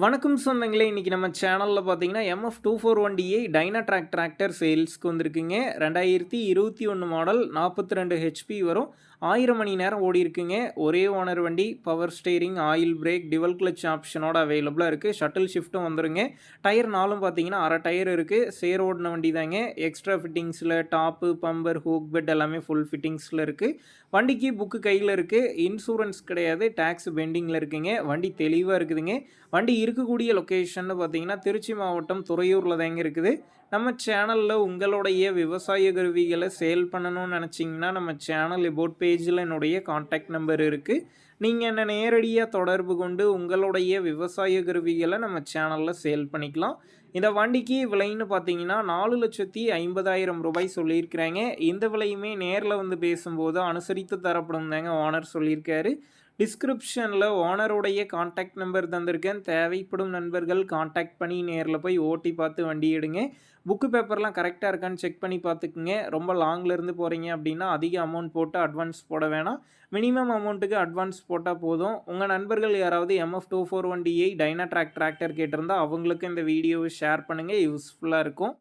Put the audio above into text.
வணக்கம் சொந்தங்களே இன்றைக்கி நம்ம சேனலில் பார்த்தீங்கன்னா MF two four one D A Dyna track tractor சேல்ஸ்க்கு வந்திருக்குங்க. ரெண்டாயிரத்தி இருபத்தி ஒன்று மாடல் நாற்பத்தி ரெண்டு ஹெச்பி வரும். ஆயிரம் மணி நேரம் ஓடி இருக்குங்க. ஒரே ஓனர் வண்டி power steering oil brake dual clutch ஆப்ஷனோட அவைலபிளாக இருக்குது ஷட்டில் ஷிஃப்ட்டும் வந்துருங்க. டயர் நாலும் பார்த்தீங்கன்னா அரை டயர் இருக்குது சேர் ஓடின வண்டி தாங்க எக்ஸ்ட்ரா ஃபிட்டிங்ஸில் டாப்பு பம்பர் ஹூக் பெட் எல்லாமே ஃபுல் ஃபிட்டிங்ஸில் இருக்குது வண்டிக்கு புக்கு கையில் இருக்குது இன்சூரன்ஸ் கிடையாது. டேக்ஸ் பெண்டிங்கில் இருக்குங்க. வண்டி தெளிவாக இருக்குதுங்க. வண்டி இருக்கக்கூடிய லொக்கேஷன் பார்த்தீங்கன்னா திருச்சி மாவட்டம் துறையூரில் தாங்க இருக்குது. நம்ம சேனலில் உங்களுடைய விவசாய கருவிகளை சேல் பண்ணணும்னு நினச்சிங்கன்னா நம்ம சேனல் எபோட் பேஜில் என்னுடைய காண்டாக்ட் நம்பர் இருக்குது நீங்கள் என்னை நேரடியாக தொடர்பு கொண்டு உங்களுடைய விவசாய கருவிகளை நம்ம சேனலில் சேல் பண்ணிக்கலாம். இந்த வண்டிக்கு விலைன்னு பார்த்தீங்கன்னா நாலு லட்சத்தி ஐம்பதாயிரம் ரூபாய் சொல்லியிருக்கிறாங்க. இந்த விலையுமே நேரில் வந்து பேசும்போது அனுசரித்து தரப்படும் தாங்க ஓனர் சொல்லியிருக்காரு. டிஸ்கிரிப்ஷனில் ஓனருடைய காண்டாக்ட் நம்பர் தந்திருக்கேன். தேவைப்படும் நண்பர்கள் காண்டாக்ட் பண்ணி நேரில் போய் ஓட்டி பார்த்து வண்டி எடுங்க. புக்கு பேப்பர்லாம் கரெக்டாக இருக்கான்னு செக் பண்ணி பார்த்துக்குங்க. ரொம்ப லாங்லேருந்து போகிறீங்க அப்படின்னா அதிக அமௌண்ட் போட்டு அட்வான்ஸ் போட வேணாம். மினிமம் அமௌண்ட்டுக்கு அட்வான்ஸ் போட்டால் போதும். உங்கள் நண்பர்கள் யாராவது MF two four one D I Dyna track tractor கேட்டிருந்தால் அவங்களுக்கு இந்த வீடியோவை ஷேர் பண்ணுங்கள் யூஸ்ஃபுல்லாக இருக்கும்.